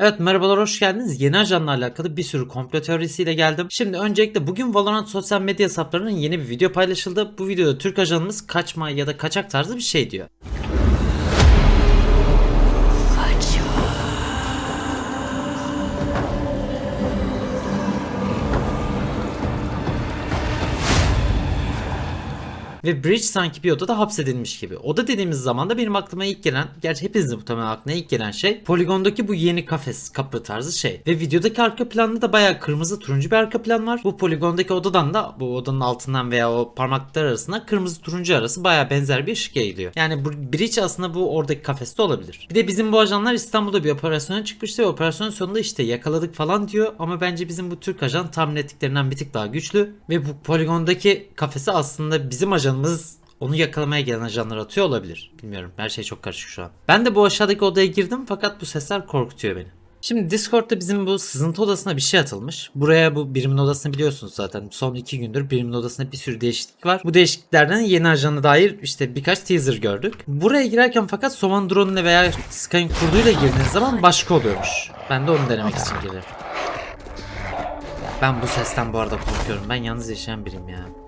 Evet merhabalar hoş geldiniz. Yeni ajanla alakalı bir sürü komplo teorisiyle geldim. Şimdi öncelikle bugün Valorant sosyal medya hesaplarının yeni bir video paylaşıldı. Bu videoda Türk ajanımız kaçma ya da kaçak tarzı bir şey diyor. Ve Bridge sanki bir odada hapsedilmiş gibi. Oda dediğimiz zaman da benim aklıma ilk gelen, gerçi hepinizin muhtemelen aklına ilk gelen şey poligondaki bu yeni kafes, kapı tarzı şey. Ve videodaki arka planda da bayağı kırmızı turuncu bir arka plan var. Bu poligondaki odadan da bu odanın altından veya o parmaklar arasında kırmızı turuncu arası bayağı benzer bir ışık yayılıyor. Yani bu Bridge aslında bu oradaki kafeste olabilir. Bir de bizim bu ajanlar İstanbul'da bir operasyona çıkmıştı ve operasyon sonunda işte yakaladık falan diyor ama bence bizim bu Türk ajan tahmin ettiklerinden bir tık daha güçlü ve bu poligondaki kafesi aslında bizim ajanımız onu yakalamaya gelen ajanlar atıyor olabilir. Bilmiyorum her şey çok karışık şu an. Ben de bu aşağıdaki odaya girdim fakat bu sesler korkutuyor beni. Şimdi Discord'da bizim bu sızıntı odasına bir şey atılmış. Buraya bu birimin odasını biliyorsunuz zaten. Son iki gündür birimin odasında bir sürü değişiklik var. Bu değişikliklerden yeni ajana dair işte birkaç teaser gördük. Buraya girerken fakat Soman drone'uyla veya Sky'ın kurduyla girdiğiniz zaman başka oluyormuş. Ben de onu denemek için girdim. Ben bu sesten bu arada korkuyorum. Ben yalnız yaşayan biriyim ya.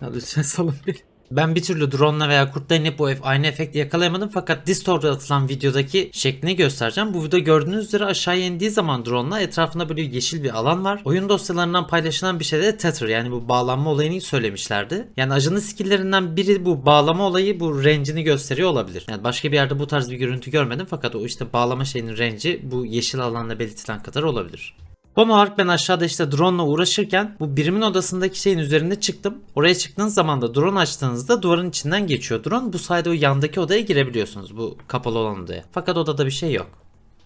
Ya lütfen salın beni. Ben bir türlü drone'la veya kurtla inip bu aynı efekti yakalayamadım fakat Discord'da atılan videodaki şeklini göstereceğim. Bu video gördüğünüz üzere aşağıya indiği zaman drone'la etrafında böyle yeşil bir alan var. Oyun dosyalarından paylaşılan bir şey de tether yani bu bağlanma olayını söylemişlerdi. Yani ajanın skill'lerinden biri bu bağlama olayı bu range'ini gösteriyor olabilir. Yani başka bir yerde bu tarz bir görüntü görmedim fakat o işte bağlama şeyinin range'i bu yeşil alanla belirtilen kadar olabilir. Son olarak ben aşağıda işte drone ile uğraşırken bu birimin odasındaki şeyin üzerinde çıktım. Oraya çıktığınız zaman da drone açtığınızda duvarın içinden geçiyor drone. Bu sayede o yandaki odaya girebiliyorsunuz bu kapalı olan odaya. Fakat odada bir şey yok.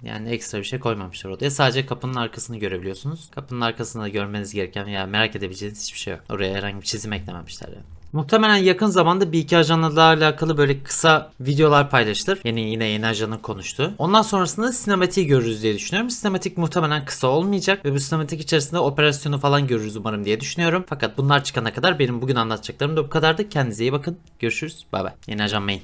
Yani ekstra bir şey koymamışlar odaya. Sadece kapının arkasını görebiliyorsunuz. Kapının arkasında da görmeniz gereken veya merak edebileceğiniz hiçbir şey yok. Oraya herhangi bir çizim eklememişler yani. Muhtemelen yakın zamanda bir iki ajanla alakalı böyle kısa videolar paylaşılır. Yeni yine yeni ajanın konuştuğu. Ondan sonrasında sinematiği görürüz diye düşünüyorum. Sinematik muhtemelen kısa olmayacak ve bu sinematik içerisinde operasyonu falan görürüz umarım diye düşünüyorum. Fakat bunlar çıkana kadar benim bugün anlatacaklarım da bu kadardı. Kendinize iyi bakın. Görüşürüz. Bay bay. Yeni ajan main.